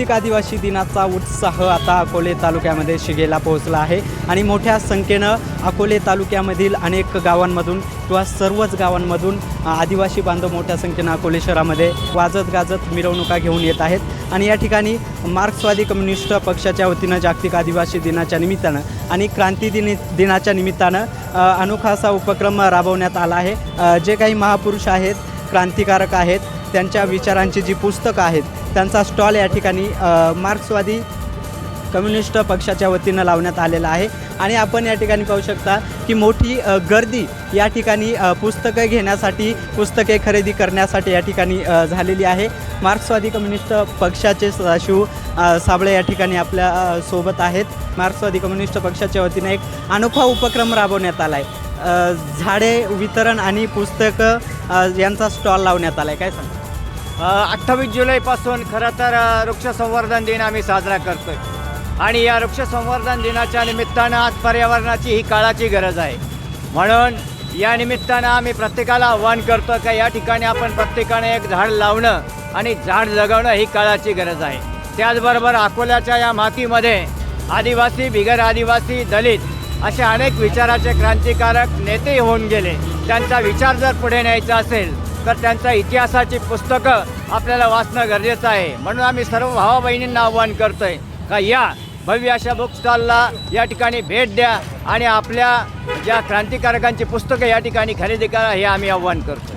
जागतिक आदिवासी दिनाचा उत्साह आता अकोले तालुक्यामध्ये शिगेला पोहोचला आहे. आणि मोठ्या संख्येनं अकोले तालुक्यामधील अनेक गावांमधून किंवा सर्वच गावांमधून आदिवासी बांधव मोठ्या संख्येनं अकोले शहरामध्ये वाजत गाजत मिरवणुका घेऊन येत आहेत. आणि या ठिकाणी मार्क्सवादी कम्युनिस्ट पक्षाच्या वतीनं जागतिक आदिवासी दिनाच्या निमित्तानं आणि क्रांती दिनी दिनाच्या निमित्तानं अनोखा असा उपक्रम राबवण्यात आला आहे. जे काही महापुरुष आहेत क्रांतिकारक आहेत त्यांच्या विचारांची जी पुस्तकं आहेत त्यांचा स्टॉल या ठिकाणी मार्क्सवादी कम्युनिस्ट पक्षाच्या वतीनं लावण्यात आलेला आहे. आणि आपण या ठिकाणी पाहू शकता की मोठी गर्दी या ठिकाणी पुस्तकं घेण्यासाठी पुस्तके खरेदी करण्यासाठी या ठिकाणी झालेली आहे. मार्क्सवादी कम्युनिस्ट पक्षाचे सदाशिव साबळे या ठिकाणी आपल्यासोबत आहेत. मार्क्सवादी कम्युनिस्ट पक्षाच्या वतीनं एक अनोखा उपक्रम राबवण्यात आला आहे झाडे वितरण आणि पुस्तकं यांचा स्टॉल लावण्यात आला आहे काय सांग अठ्ठावीस जुलैपासून खरं तर वृक्ष संवर्धन दिन आम्ही साजरा करतोय. आणि या वृक्ष संवर्धन दिनाच्या निमित्तानं आज पर्यावरणाची ही काळाची गरज आहे. म्हणून या निमित्तानं आम्ही प्रत्येकाला आव्हान करतो का या ठिकाणी आपण प्रत्येकाने एक झाड लावणं आणि झाड जगवणं ही काळाची गरज आहे. त्याचबरोबर अकोल्याच्या या मातीमध्ये आदिवासी बिगर आदिवासी दलित असे अनेक विचाराचे क्रांतिकारक नेते होऊन गेले. त्यांचा विचार जर पुढे न्यायचा असेल तर त्यांच्या इतिहासाची पुस्तकं आपल्याला वाचणं गरजेचं आहे. म्हणून आम्ही सर्व भावा बहिणींना आव्हान करतोय का या भव्य अशा बुक स्टॉलला या ठिकाणी भेट द्या आणि आपल्या ज्या क्रांतिकारकांची पुस्तकं या ठिकाणी खरेदी करा हे आम्ही आव्हान करतोय.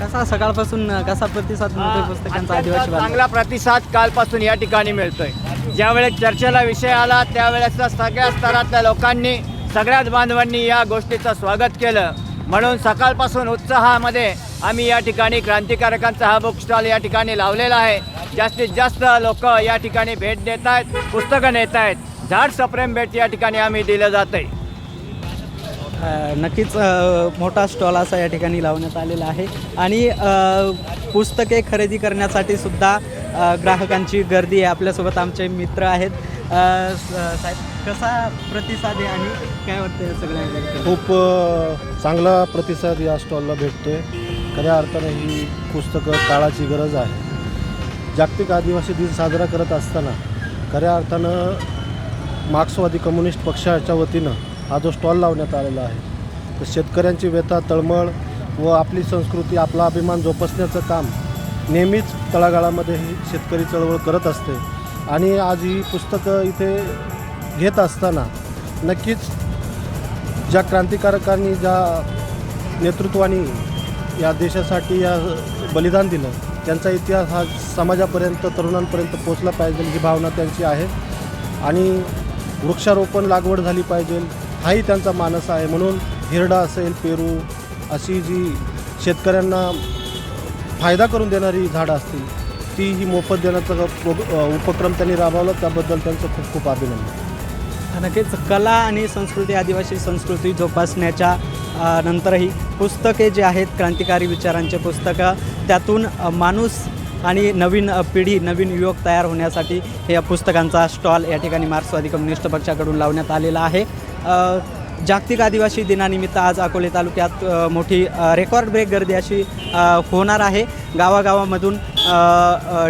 कसा सकाळपासून कसा प्रतिसाद पुस्तकांचा? चांगला प्रतिसाद कालपासून या ठिकाणी मिळतोय. ज्यावेळेस चर्चेला विषय आला त्यावेळेस सगळ्या स्तरातल्या लोकांनी सगळ्याच बांधवांनी या गोष्टीचं स्वागत केलं. म्हणून सकाळपासून उत्साहामध्ये आम्ही या ठिकाणी क्रांतिकारकांचा हा बुक स्टॉल या ठिकाणी लावलेला आहे. जास्तीत जास्त लोक या ठिकाणी भेट देत आहेत पुस्तकं नेत आहेत. झाड सप्रेम भेट या ठिकाणी आम्ही दिलं जातं आहे नक्कीच मोठा स्टॉल असा या ठिकाणी लावण्यात आलेला आहे. आणि पुस्तके खरेदी करण्यासाठी सुद्धा ग्राहकांची गर्दी आहे. आपल्यासोबत आमचे मित्र आहेत. स- साहेब? कसा प्रतिसाद आहे आणि काय वाटतं या सगळ्या खूप अ, चांगला प्रतिसाद या स्टॉलला भेटतो आहे खऱ्या अर्थानं ही पुस्तकं काळाची गरज आहे. जागतिक आदिवासी दिन साजरा करत असताना खऱ्या अर्थानं मार्क्सवादी कम्युनिस्ट पक्षाच्या वतीनं हा जो स्टॉल लावण्यात आलेला आहे तर शेतकऱ्यांची व्यथा तळमळ व आपली संस्कृती आपला अभिमान जोपासण्याचं काम नेहमीच तळागाळामध्ये ही शेतकरी चळवळ करत असते. आणि आज ही पुस्तकं इथे घेत असताना नक्कीच ज्या क्रांतिकारकांनी ज्या नेतृत्वाने या देशासाठी या बलिदान दिलं त्यांचा इतिहास हा समाजापर्यंत तरुणांपर्यंत पोचला पाहिजे ही भावना त्यांची आहे. आणि वृक्षारोपण लागवड झाली पाहिजे हाही त्यांचा मानस आहे. म्हणून हिरडा असेल पेरू अशी जी शेतकऱ्यांना फायदा करून देणारी झाडं असतील ती ही मोफत देण्याचा उपक्रम त्यांनी राबवला. त्याबद्दल त्यांचं खूप खूप अभिनंदन. नक्कीच कला आणि संस्कृती आदिवासी संस्कृती जोपासण्याच्या नंतरही पुस्तके जे आहेत क्रांतिकारी विचारांचे पुस्तकं त्यातून माणूस आणि नवीन पिढी नवीन युवक तयार होण्यासाठी या पुस्तकांचा स्टॉल या ठिकाणी मार्क्सवादी कम्युनिस्ट पक्षाकडून लावण्यात आलेला आहे. जागतिक आदिवासी दिनानिमित्त आज अकोले तालुक्यात मोठी रेकॉर्ड ब्रेक गर्दी अशी होणार आहे. गावागावामधून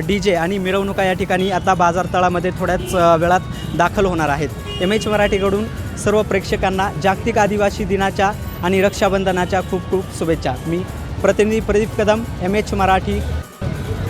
डी जे आणि मिरवणुका या ठिकाणी आता बाजारतळामध्ये थोड्याच वेळात दाखल होणार आहेत. एम एच मराठीकडून सर्व प्रेक्षकांना जागतिक आदिवासी दिनाच्या आणि रक्षाबंधनाच्या खूप खूप शुभेच्छा. मी प्रतिनिधी प्रदीप कदम एम एच मराठी.